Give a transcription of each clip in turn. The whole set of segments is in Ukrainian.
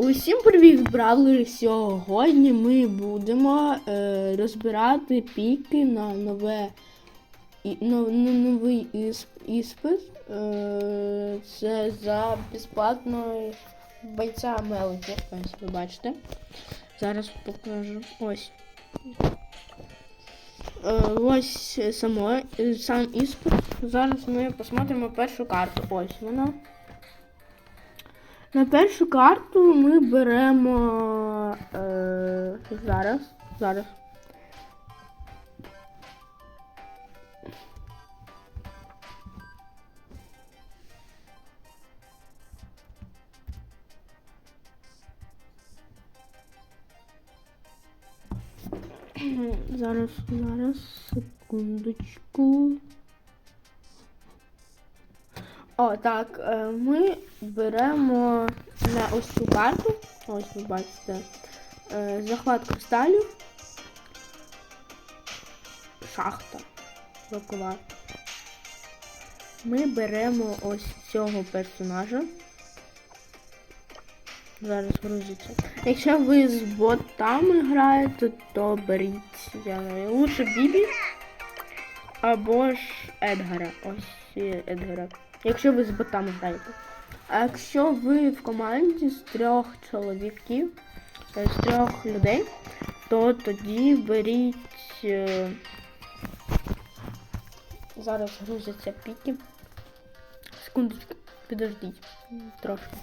Усім привіт, брали! Сьогодні ми будемо е, розбирати піки на нове і, на, на новий ісп, іспит. Е, це за безплатною бойця Мелоді. Ось ви бачите. Зараз покажу. Ось. Е, ось само, е, сам іспит. Зараз ми посмотримо першу карту. Ось вона. На першу карту ми беремо е, зараз. Зараз. Зараз, зараз, секундочку. О, так, е, ми беремо на ось цю карту. Ось ви бачите. е, Захват кристалів. Шахта. Рокова. Ми беремо ось цього персонажа. Зараз грузиться. Якщо ви з ботами граєте, то беріть я знаю, лучше Бібі або ж Едгара. Ось є Едгара. Якщо ви з ботами граєте. А якщо ви в команді з трьох чоловіків, е, з трьох людей, то тоді беріть. е, Зараз грузяться піки. Секундочку, підождіть. Трошки.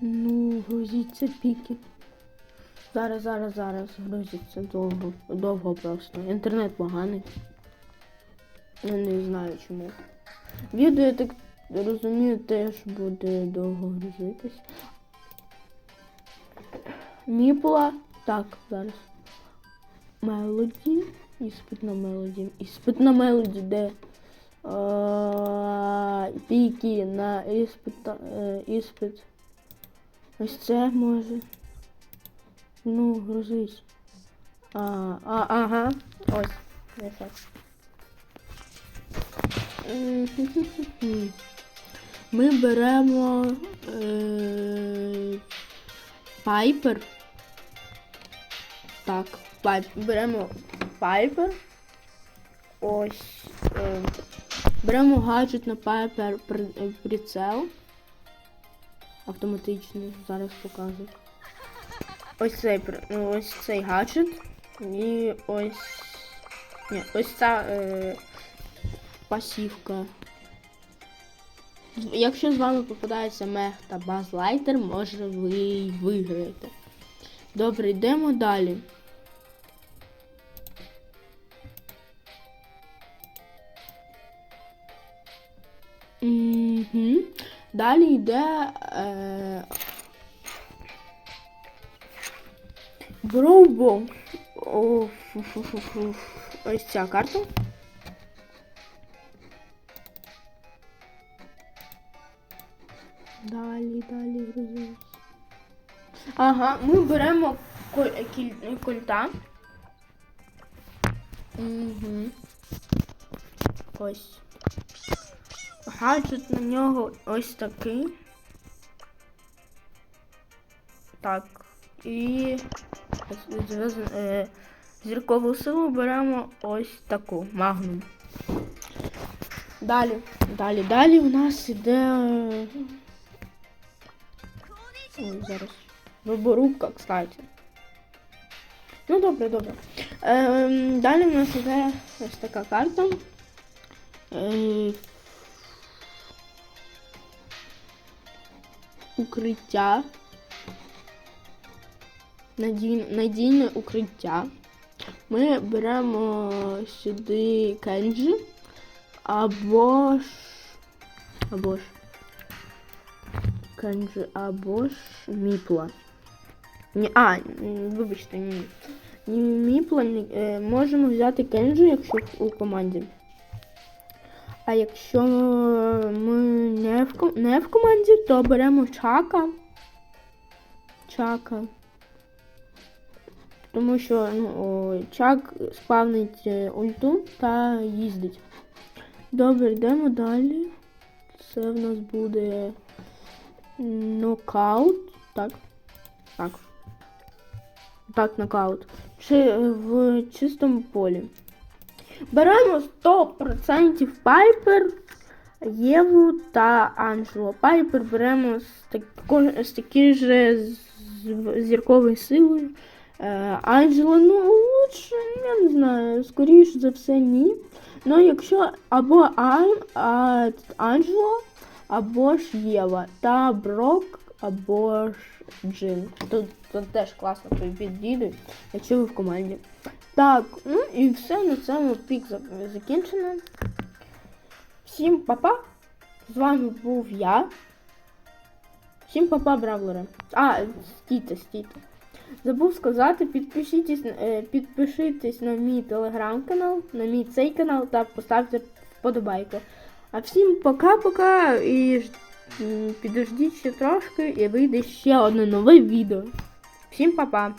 Ну, грузіться піки. Зараз, зараз, зараз грузиться довго. Довго просто. Інтернет поганий. Я не знаю чому. Відео, я так розумію, теж буде довго грузитись. Міпла. Так, зараз. Мелоді. Іспит на мелоді. Іспит на мелоді, де? Піки на іспит. е, іспит. Ось це може. Ну, грузись. А, а, ага. Ось. Не так. Ми беремо е, Пайпер. Так, пайп. Беремо Пайпер. Ось. Е, беремо гаджет на Пайпер е, прицел. Автоматичний. Зараз покажу. Ось цей при- ось цей гаджет. І ось. Ні, ось ця е, пасівка. Якщо з вами попадається мех та базлайтер, може ви виграєте. Добре, йдемо далі. Угу. Далі йде е, Броубо. О. Ось ця карта. Далі, далі грузимось. Ага, ми беремо коль, кіль, кольта. Угу. Ось. Гаджет на нього ось такий. Так. І зіркову силу беремо ось таку магнум. Далі, далі, далі у нас іде. е, Ой, зараз. Роборубка, кстати. Ну, добре, добре. Ем, далі у нас іде ось така карта. Е, укриття. Надійне, укриття. Ми беремо сюди кенджі або ж. Або ж. Кенджі або ж міпла. Ні, а, вибачте, ні. Ні міпла, ні, е, можемо взяти кенджі, якщо у команді. А якщо ми не в, не в команді, то беремо чака. Чака. Тому що ну, чак спавнить е, ульту та їздить. Добре, йдемо далі. Це в нас буде нокаут. Так. Так. Так, нокаут. Чи е, в чистому полі. Беремо 100% Пайпер, Єву та Анджело. Пайпер беремо з, тако, з такою же зірковою силою. Е, Анджело, ну лучше, я не знаю, скоріше за все, ні. Ну, якщо або Ан, а, Анджело, або ж Єва, та Брок, або ж Джин. Тут, тут теж класно підійдуть, якщо ви в команді. Так, ну і все на цьому пік закінчено. Всім папа. З вами був я. Всім папа, бравлери. А, стійте, стійте. Забув сказати, підпишітесь, підпишитесь на мій телеграм-канал, на мій цей канал та поставте вподобайку. А всім пока-пока і підождіть ще трошки і вийде ще одне нове відео. Всім па-па!